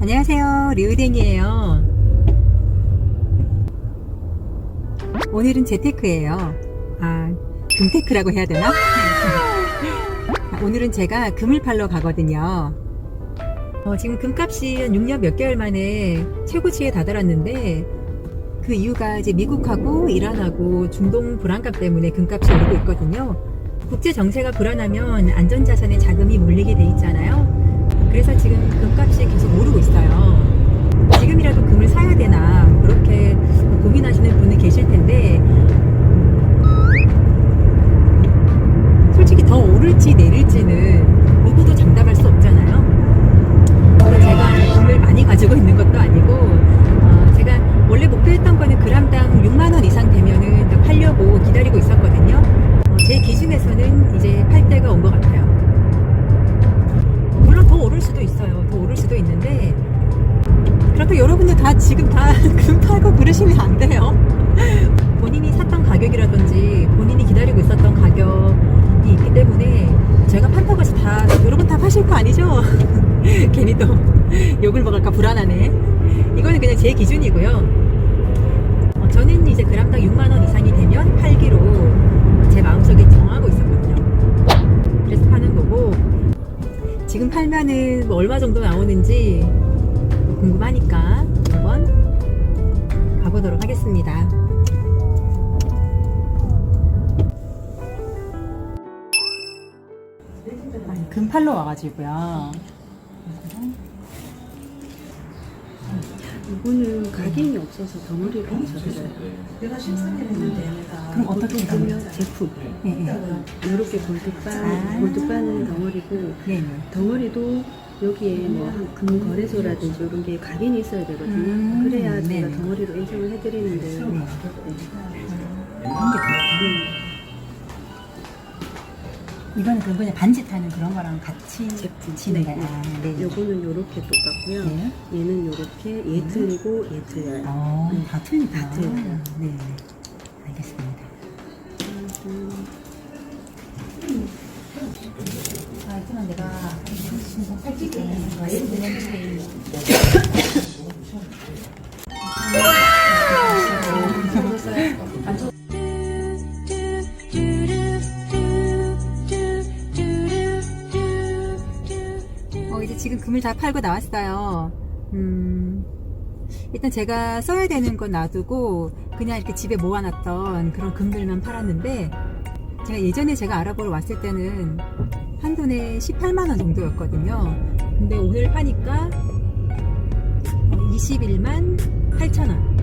안녕하세요. 리우댕이에요. 오늘은 재테크예요. 아, 금테크라고 해야 되나? 오늘은 제가 금을 팔러 가거든요. 어, 지금 금값이 한 6년 몇 개월 만에 최고치에 다다랐는데 그 이유가 이제 미국하고 이란하고 중동 불안감 때문에 금값이 오르고 있거든요. 국제 정세가 불안하면 안전자산에 자금이 몰리게 돼 있잖아요. 그렇다고 여러분들 다 지금 다 금 팔고 그러시면 안 돼요. 본인이 샀던 가격이라든지 본인이 기다리고 있었던 가격이 있기 때문에 제가 판다고 해서 다 여러분 다 파실 거 아니죠? 괜히 또 욕을 먹을까 불안하네. 이거는 그냥 제 기준이고요. 어, 저는 이제 그람당 6만 원 이상이 되면 팔기로 제 마음속에 정하고 있었거든요. 그래서 파는 거고 지금 팔면은 뭐 얼마 정도 나오는지 궁금하니까 한번 가보도록 하겠습니다. 아니, 금 팔러 와가지고요. 이거는 각인이 없어서 덩어리로 쳐드려요. 그럼 어떻게 보면 제품. 네, 네. 이렇게 골드바, 아. 골드바는 덩어리고 네, 네. 덩어리도 여기에 뭐 금거래소라든지 이런 게 각인이 있어야 되거든요. 음, 그래야 제가 네네. 덩어리로 인정을 해드리는데요. 네. 네. 이거는 그럼 그냥 반짓하는 그런 거랑 같이 제품. 치는 네. 아, 네. 요거는 요렇게 똑같고요. 네. 얘는 요렇게 얘 틀리고 얘 틀려요. 어, 네. 다 틀리구나. 다 틀려요. 네. 알겠습니다. 음, 아, 있지만 내가 지금 살찌게 말씀드 지금 금을 다 팔고 나왔어요. 음, 일단 제가 써야 되는 건 놔두고 그냥 이렇게 집에 모아놨던 그런 금들만 팔았는데 제가 예전에 제가 알아보러 왔을 때는 한 돈에 18만 원 정도였거든요. 근데 오늘 파니까 21만 8천 원.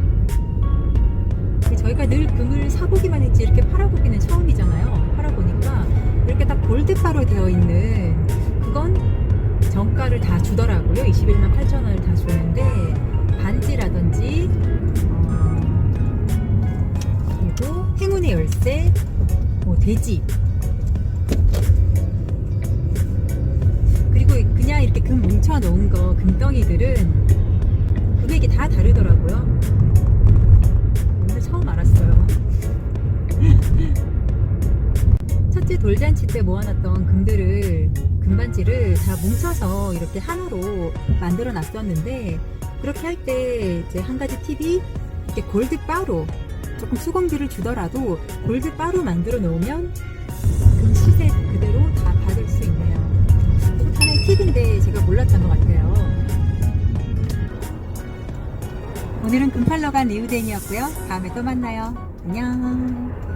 저희가 늘 금을 사보기만 했지 이렇게 팔아보기는 처음이잖아요. 팔아보니까 이렇게 딱 골드바로 되어 있는 열쇠, 뭐 돼지 그리고 그냥 이렇게 금 뭉쳐 놓은 거 금덩이들은 금액이 다 다르더라고요. 오늘 처음 알았어요. 첫째 돌잔치 때 모아놨던 금들을 금반지를 다 뭉쳐서 이렇게 한우로 만들어 놨었는데 그렇게 할 때 이제 한 가지 팁이 이렇게 골드 바로 조금 수공비를 주더라도 골드 바로 만들어 놓으면 금 시세 그대로 다 받을 수 있네요. 하나의 팁인데 제가 몰랐던 것 같아요. 오늘은 금팔러 간 리우댕이었고요. 다음에 또 만나요. 안녕.